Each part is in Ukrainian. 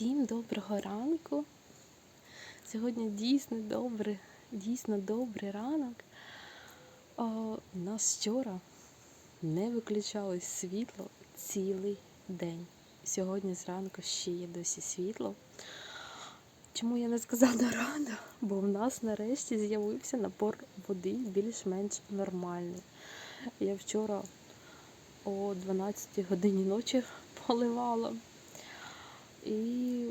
Всім доброго ранку. Сьогодні дійсно добре, дійсно добрий ранок. О, у нас вчора не виключалось світло цілий день. Сьогодні зранку ще є досі світло. Чому я не сказала рано? Бо в нас нарешті з'явився напор води більш-менш нормальний. Я вчора о 12 годині ночі поливала. І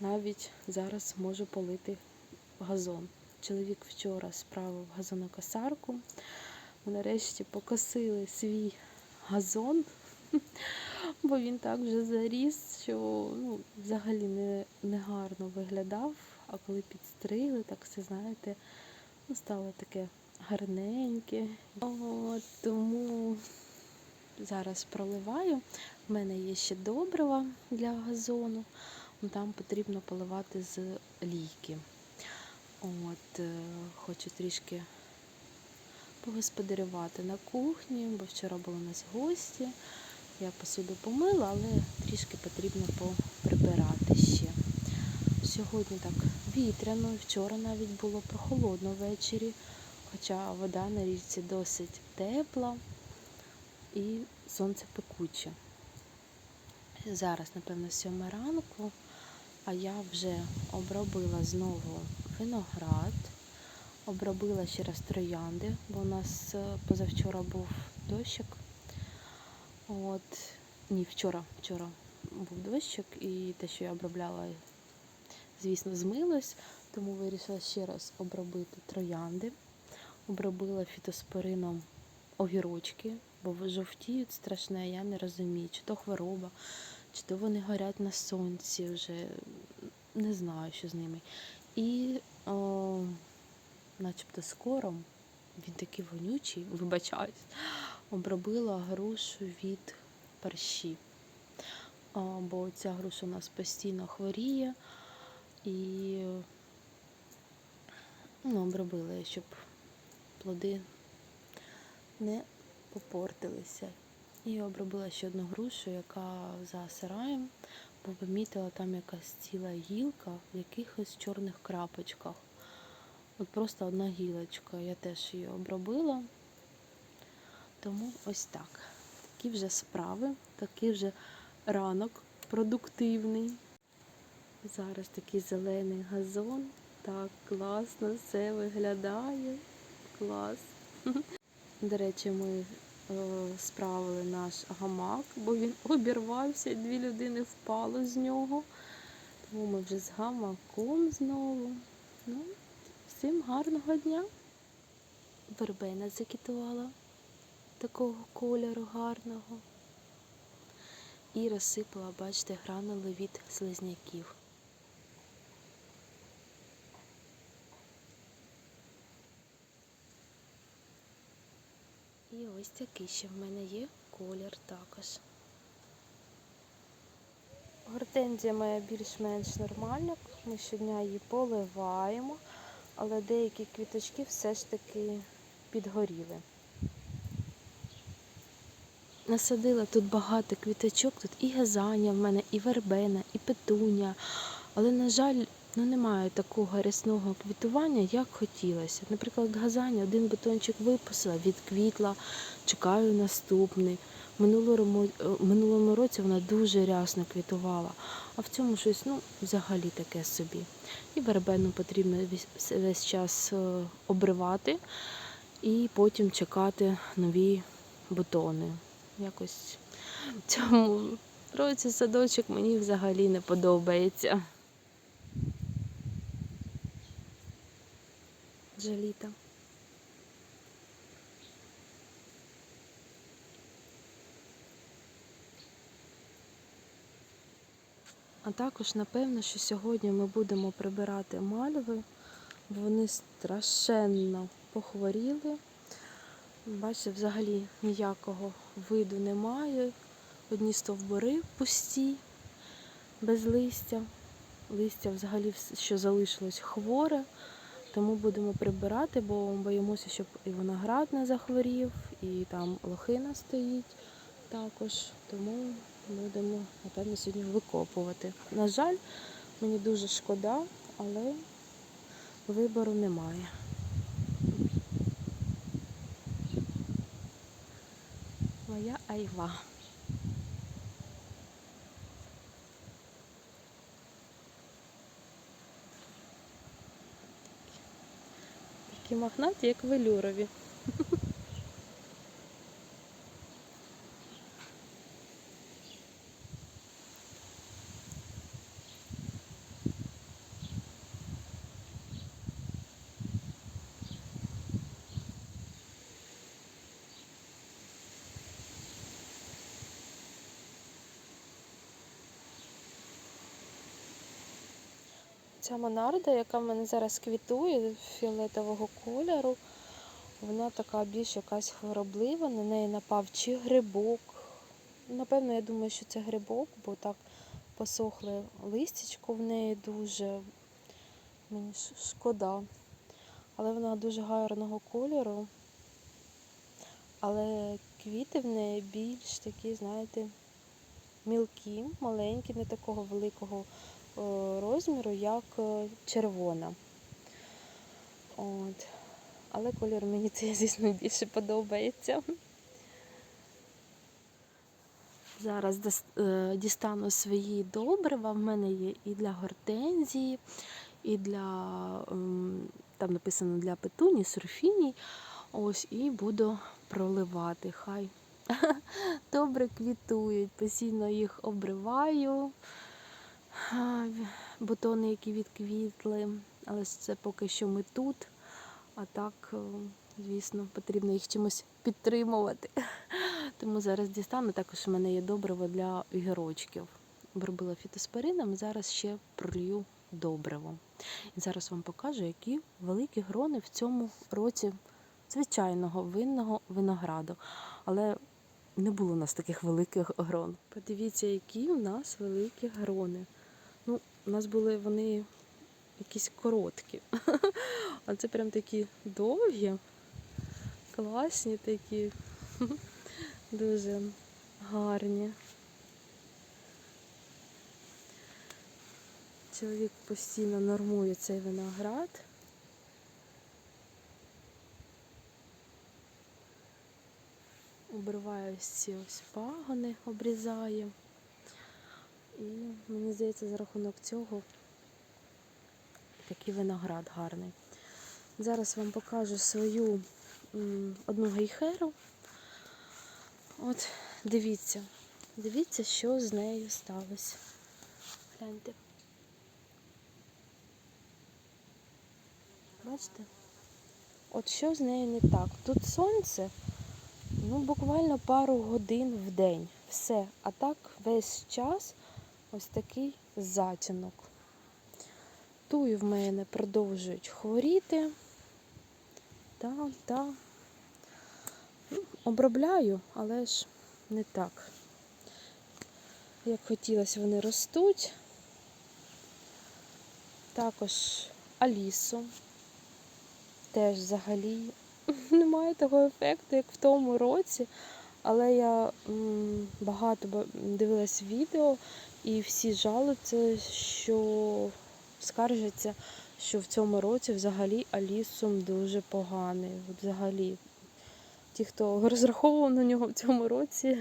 навіть зараз можу полити газон. Чоловік вчора справив газонокосарку. Нарешті покосили свій газон, бо він так вже заріс, що ну, взагалі не, не гарно виглядав. А коли підстригли, так все знаєте, ну, стало таке гарненьке. От, тому зараз проливаю. У мене є ще добрива для газону. Ну, Там потрібно поливати з лійки. От, е, хочу трішки погосподарювати на кухні, бо вчора були у нас гості. Я посуду помила, але трішки потрібно поприбирати ще. Сьогодні так вітряно, вчора навіть було прохолодно ввечері, хоча вода на річці досить тепла і сонце пекуче. Зараз, напевно, сьома ранку, а я вже обробила знову виноград, обробила ще раз троянди, бо у нас е, позавчора був дощик. От, ні, вчора, вчора був дощик, і те, що я обробляла, звісно, змилось, тому вирішила ще раз обробити троянди. Обробила фітоспорином огірочки, бо жовтіють страшне, я не розумію, чи то хвороба, чи то вони горять на сонці вже не знаю, що з ними. І о, начебто скоро, він такий вонючий, вибачаюсь, обробила грушу від парші. О, бо ця груша у нас постійно хворіє і ну, обробила, щоб плоди не попортилися. І обробила ще одну грушу, яка за сараєм, бо помітила там якась ціла гілка в якихось чорних крапочках. От просто одна гілочка. Я теж її обробила. Тому ось так. Такі вже справи, такий вже ранок продуктивний. Зараз такий зелений газон. Так класно все виглядає. Клас. До речі, ми е, справили наш гамак, бо він обірвався, дві людини впало з нього. Тому ми вже з гамаком знову. Ну, всім гарного дня. Вербена закітувала такого кольору гарного. І розсипала, бачите, гранули від слизняків. І ось такий ще в мене є колір також. Гортензія моя більш-менш нормальна, ми щодня її поливаємо, але деякі квіточки все ж таки підгоріли. Насадила тут багато квіточок, тут і газання в мене, і вербена, і петуня. Але, на жаль, ну немає такого рясного квітування, як хотілося. Наприклад, газання один бутончик випустила, відквітла, чекаю наступний. Минулому, минулому році вона дуже рясно квітувала, а в цьому щось ну, взагалі таке собі. І вербену потрібно весь, весь час е, обривати і потім чекати нові бутони. Якось в цьому році садочок мені взагалі не подобається. Жаліта. А також, напевно, що сьогодні ми будемо прибирати мальви, вони страшенно похворіли. Бачите, взагалі ніякого виду немає. Одні стовбури пусті, без листя. Листя взагалі, що залишилось хворе, тому будемо прибирати, бо боїмося, щоб і виноград не захворів, і там лохина стоїть також. Тому будемо, напевно, сьогодні викопувати. На жаль, мені дуже шкода, але вибору немає. Моя айва. Такі мохнаті, як велюрові. Ця монарда, яка в мене зараз квітує фіолетового кольору, вона така більш якась хвороблива, на неї напав чи грибок. Напевно, я думаю, що це грибок, бо так посохле листячко в неї дуже. Мені шкода. Але вона дуже гарного кольору. Але квіти в неї більш такі, знаєте, мілкі, маленькі, не такого великого розміру, як е, червона. От. Але кольор мені цей, звісно, більше подобається. Зараз е, дістану свої добрива. В мене є і для гортензії, і для там написано для петуні, сурфіній. Ось і буду проливати. Хай добре квітують. Постійно їх обриваю. Бутони, які відквітли. Але це поки що ми тут. А так, е, звісно, потрібно їх чимось підтримувати. Тому зараз дістану. Також у мене є добриво для огірочків. Обробила фітоспорином, зараз ще пролью добриво. І зараз вам покажу, які великі грони в цьому році звичайного винного винограду. Але не було у нас таких великих грон. Подивіться, які у нас великі грони. У нас були вони якісь короткі. А це прям такі довгі, класні такі, дуже гарні. Чоловік постійно нормує цей виноград. Обриває ці ось пагони, обрізає. І мені здається, за рахунок цього такий виноград гарний. Зараз вам покажу свою одну гейхеру. От, дивіться, дивіться, що з нею сталося. Гляньте. Бачите? От що з нею не так? Тут сонце, ну, буквально пару годин в день. Все. А так весь час ось такий затінок. Туї в мене продовжують хворіти. Та, та. Ну, Обробляю, але ж не так. Як хотілося, вони ростуть. Також Алісу. Теж взагалі немає того ефекту, як в тому році. Але я багато ба- дивилась відео, і всі жалуються, що скаржаться, що в цьому році взагалі Алісум дуже поганий. Взагалі. Ті, хто розраховував на нього в цьому році,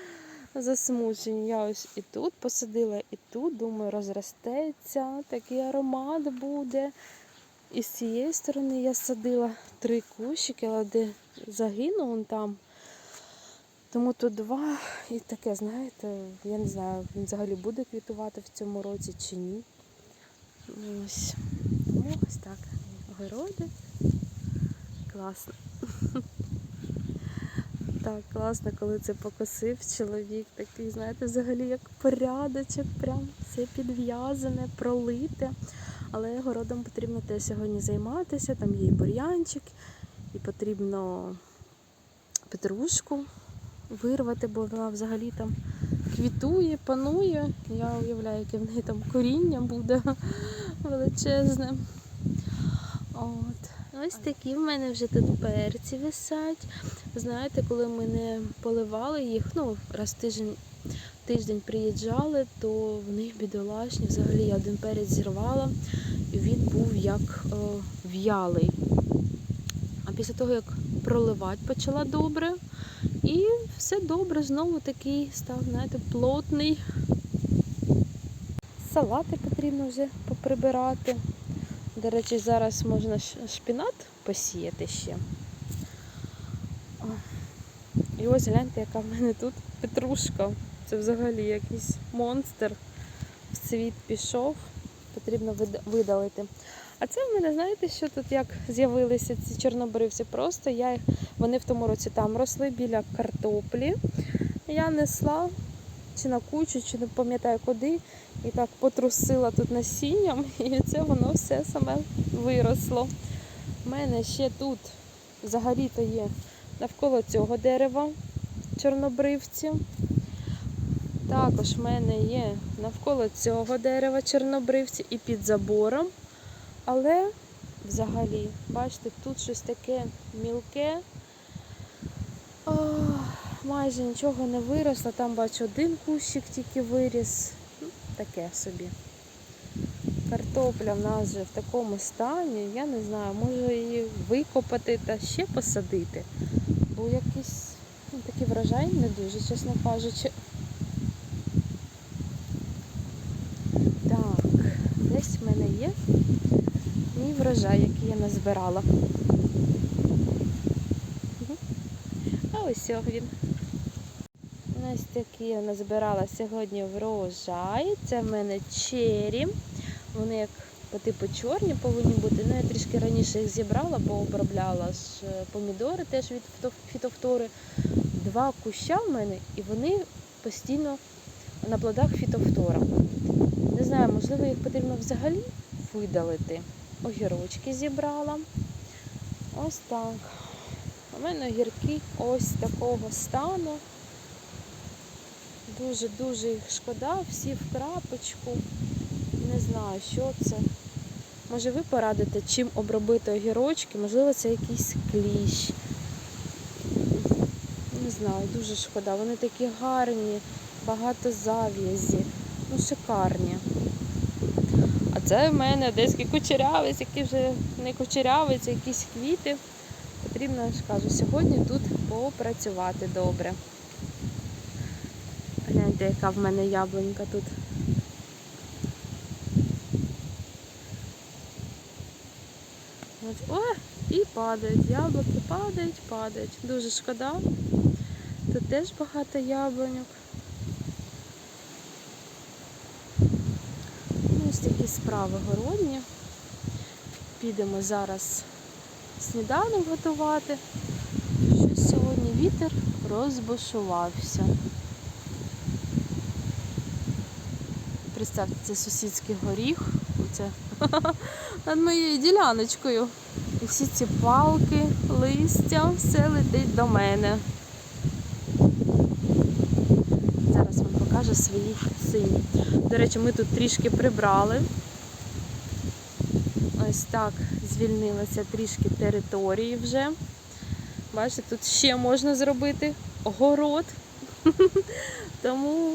засмучені. Я ось і тут посадила, і тут, думаю, розростеться, такий аромат буде. І з цієї сторони я садила три кущики, але де загинув он там. Тому тут два і таке, знаєте, я не знаю, він взагалі буде квітувати в цьому році чи ні. Ось. Ось так. Огороди. Класно. Так, класно, коли це покосив чоловік. Такий, знаєте, взагалі як порядочок, прям все підв'язане, пролите. Але городом потрібно теж сьогодні займатися. Там є і бур'янчик, і потрібно петрушку вирвати, бо вона взагалі там квітує, панує. Я уявляю, яке в неї там коріння буде величезне. От. Ось такі в мене вже тут перці висять. Знаєте, коли ми не поливали їх, ну, раз в тиждень тиждень приїжджали, то в них бідолашні. Взагалі я один перець зірвала, і він був як е, в'ялий. А після того, як проливати почала добре, і все добре, знову такий став, знаєте, плотний. Салати потрібно вже поприбирати. До речі, зараз можна шпінат посіяти ще. І ось гляньте, яка в мене тут петрушка. Це взагалі якийсь монстр. В цвіт пішов, потрібно видалити. А це в мене, знаєте, що тут як з'явилися ці чорнобривці? Просто я їх, вони в тому році там росли біля картоплі. Я несла чи на кучу, чи не пам'ятаю куди. І так потрусила тут насінням, і це воно все саме виросло. У мене ще тут взагалі-то є навколо цього дерева чорнобривці. Також в мене є навколо цього дерева чорнобривці і під забором. Але взагалі, бачите, тут щось таке мілке. О, майже нічого не виросло. Там бачу один кущик тільки виріс. Ну, Таке собі. Картопля в нас вже в такому стані. Я не знаю, може її викопати та ще посадити. Бо якийсь ну, такий врожай не дуже, чесно кажучи. Так, десь в мене є мій врожай, який я назбирала. А ось він. Ось такий я назбирала сьогодні врожай. Це в мене чері. Вони як по типу чорні повинні бути. Ну, я трішки раніше їх зібрала, бо обробляла ж е, помідори теж від фіто- фітофтори. Два куща в мене, і вони постійно на плодах фітофтора. Знаю, можливо, їх потрібно взагалі видалити. Огірочки зібрала. Ось так. У мене огірки ось такого стану. Дуже-дуже їх шкода, всі в крапочку. Не знаю, що це. Може ви порадите, чим обробити огірочки? Можливо, це якийсь кліщ. Не знаю, дуже шкода. Вони такі гарні, багато зав'язі. Ну, шикарні. Це в мене одеський кучерявець, який вже не кучерявець, якісь квіти. Потрібно, ж кажу, сьогодні тут попрацювати добре. Гляньте, яка в мене яблунька тут. О, і падають, яблуки падають, падають. Дуже шкода. Тут теж багато яблуньок. Ось такі справи городні. Підемо зараз сніданок готувати. Щось сьогодні вітер розбушувався. Представте, це сусідський горіх. Оце над моєю діляночкою. І всі ці палки, листя, все летить до мене. Зараз вам покажу. До речі, ми тут трішки прибрали. Ось так звільнилося трішки території вже. Бачите, тут ще можна зробити город. Тому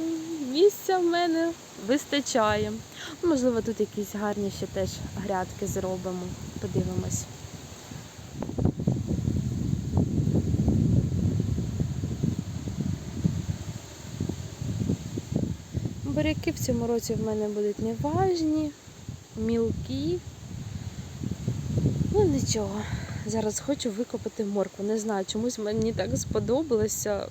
місця в мене вистачає. Можливо, тут якісь гарні ще теж грядки зробимо. Подивимось. Буряки в цьому році в мене будуть неважні, мілкі. Ну нічого. Зараз хочу викопати моркву. Не знаю, чомусь мені так сподобалося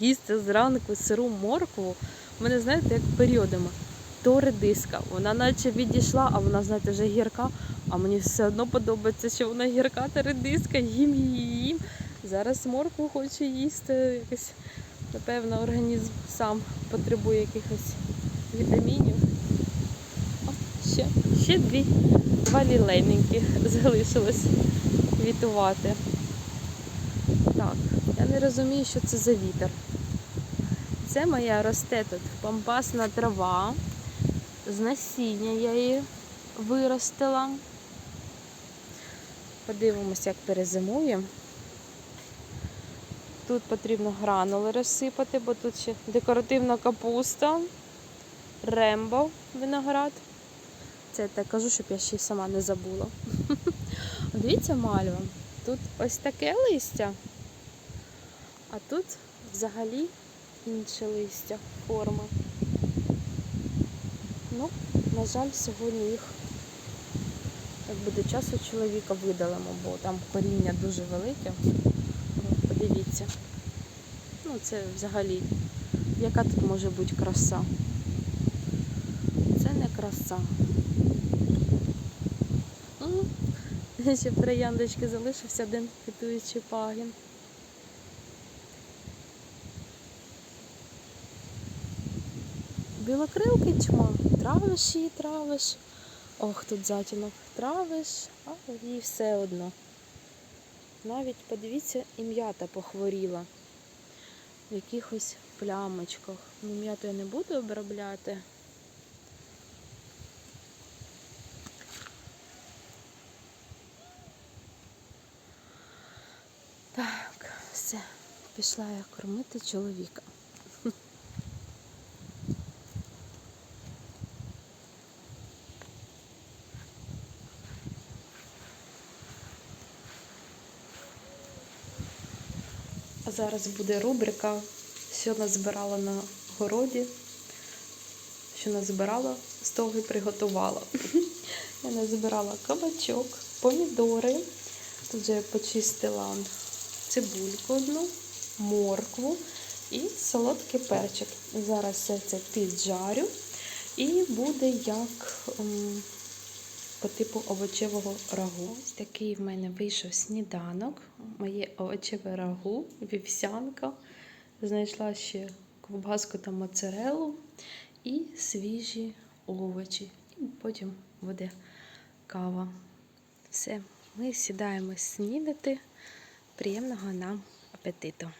їсти зранку сиру моркву. У мене, знаєте, як періодами. То редиска. Вона наче відійшла, а вона, знаєте, вже гірка. А мені все одно подобається, що вона гірка та редиска, їм її їм. Зараз моркву хочу їсти. Якось, напевно, організм сам потребує якихось вітамінів. О, ще, ще дві. Два лілейненькі залишилось квітувати. Так, я не розумію, що це за вітер. Це моя росте тут пампасна трава. З насіння я її виростила. Подивимося, як перезимує. Тут потрібно гранули розсипати, бо тут ще декоративна капуста, рембо виноград. Це я так кажу, щоб я ще й сама не забула. Дивіться, мальва. Тут ось таке листя, а тут взагалі інше листя, форма. Ну, на жаль, сьогодні їх, як буде часу, чоловіка видалимо, бо там коріння дуже велике. От, Подивіться. Ну, це взагалі, яка тут може бути краса? Це не краса. Ще при яндочки залишився один квітуючий пагін. Білокрилки чма, травиш її, травиш. Ох, тут затінок. Травиш, а їй все одно. Навіть подивіться, і м'ята похворіла в якихось плямочках. Ну, м'яту я не буду обробляти. Так, все, пішла я кормити чоловіка. Зараз буде рубрика, що назбирала на городі, що назбирала, з того і приготувала. Я назбирала кабачок, помідори. Тут вже я почистила цибульку одну, моркву і солодкий перчик. Зараз все це піджарю і буде як ем, по типу овочевого рагу. Ось такий в мене вийшов сніданок. Моє овочеве рагу, вівсянка. Знайшла ще ковбаску та моцарелу і свіжі овочі. І потім буде кава. Все, ми сідаємо снідати. Приємного нам апетиту.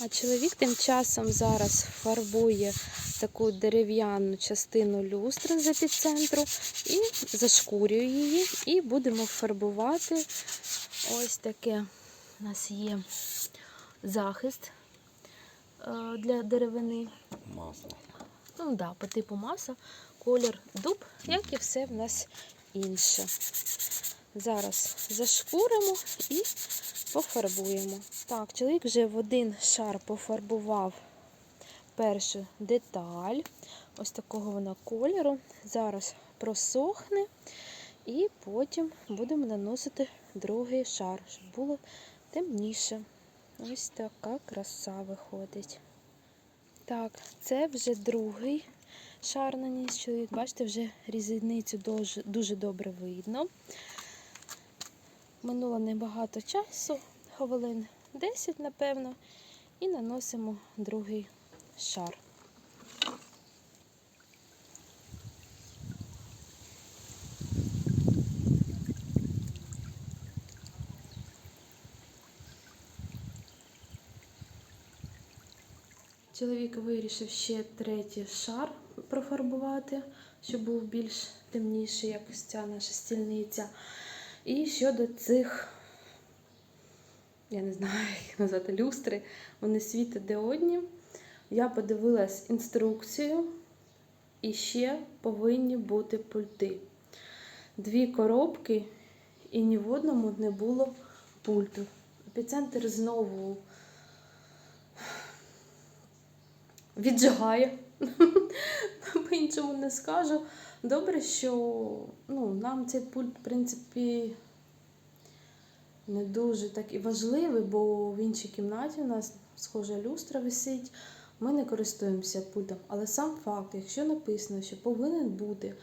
А чоловік тим часом зараз фарбує таку дерев'яну частину люстри з епіцентру і зашкурює її, і будемо фарбувати. Ось таке у нас є захист е, для деревини. Масло. Ну да, по типу маса, колір дуб, як і все в нас інше. Зараз зашкуримо і пофарбуємо. Так, чоловік вже в один шар пофарбував першу деталь. Ось такого вона кольору. Зараз просохне і потім будемо наносити другий шар, щоб було темніше. Ось така краса виходить. Так, це вже другий шар наніс чоловік. Бачите, вже різницю дуже, дуже добре видно. Минуло небагато часу, хвилин 10, напевно, і наносимо другий шар. Чоловік вирішив ще третій шар профарбувати, щоб був більш темніший, як ось ця наша стільниця. І щодо цих, я не знаю, як назвати, люстри, вони світодіодні. Я подивилась інструкцію, і ще повинні бути пульти. Дві коробки, і ні в одному не було пульту. Епіцентр знову віджигає. По-іншому не скажу. Добре, що ну, нам цей пульт, в принципі, не дуже так і важливий, бо в іншій кімнаті у нас схожа люстра висить. Ми не користуємося пультом. Але сам факт, якщо написано, що повинен бути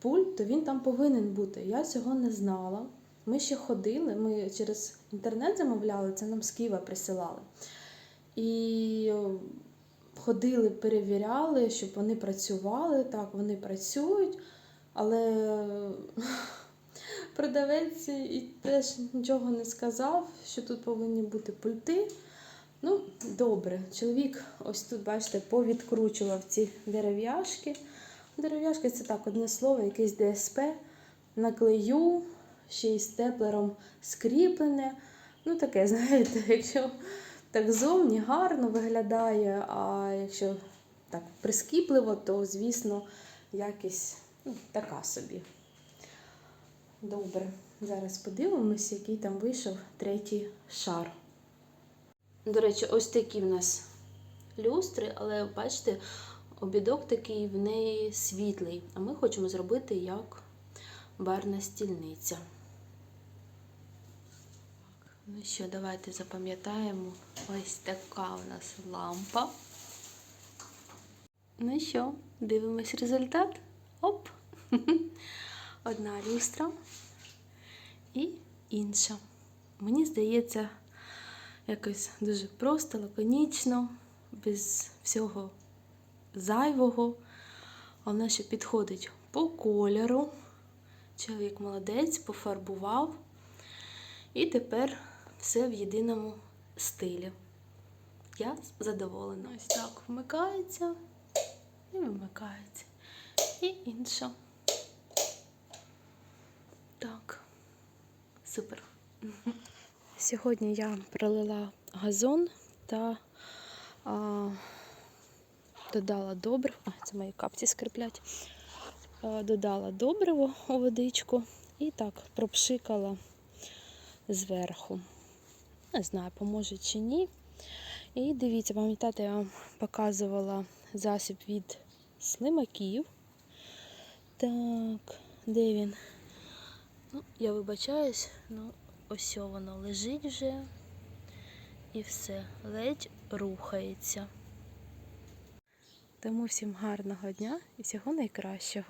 пульт, то він там повинен бути. Я цього не знала. Ми ще ходили, ми через інтернет замовляли, це нам з Києва присилали. І ходили, перевіряли, щоб вони працювали. Так, вони працюють, але продавець і теж нічого не сказав, що тут повинні бути пульти. Ну, добре, чоловік, ось тут, бачите, повідкручував ці дерев'яшки. Дерев'яшки це так, одне слово, якийсь ДСП на клею, ще й степлером скріплене. Ну, таке, знаєте, якщо так зовні гарно виглядає, а якщо так прискіпливо, то, звісно, якість ну, така собі. Добре, зараз подивимося, який там вийшов третій шар. До речі, ось такі в нас люстри, але бачите, обідок такий в неї світлий. А ми хочемо зробити як барна стільниця. Ну що, давайте запам'ятаємо ось така у нас лампа. Ну що, дивимось результат? Оп! Одна люстра і інша. Мені здається, якось дуже просто, лаконічно, без всього зайвого. Вона ще підходить по кольору. Чоловік молодець, пофарбував. І тепер все в єдиному стилі. Я задоволена. Ось так вмикається і вимикається. І інша. Так, супер. Сьогодні я пролила газон та а, додала добрив. А, це мої капці скриплять. А, додала добриво у водичку і так пропшикала зверху. Не знаю, поможе чи ні. І дивіться, пам'ятаєте, я вам показувала засіб від слимаків. Так, де він? Ну, я вибачаюсь, ну ось воно лежить вже і все, ледь рухається. Тому всім гарного дня і всього найкращого.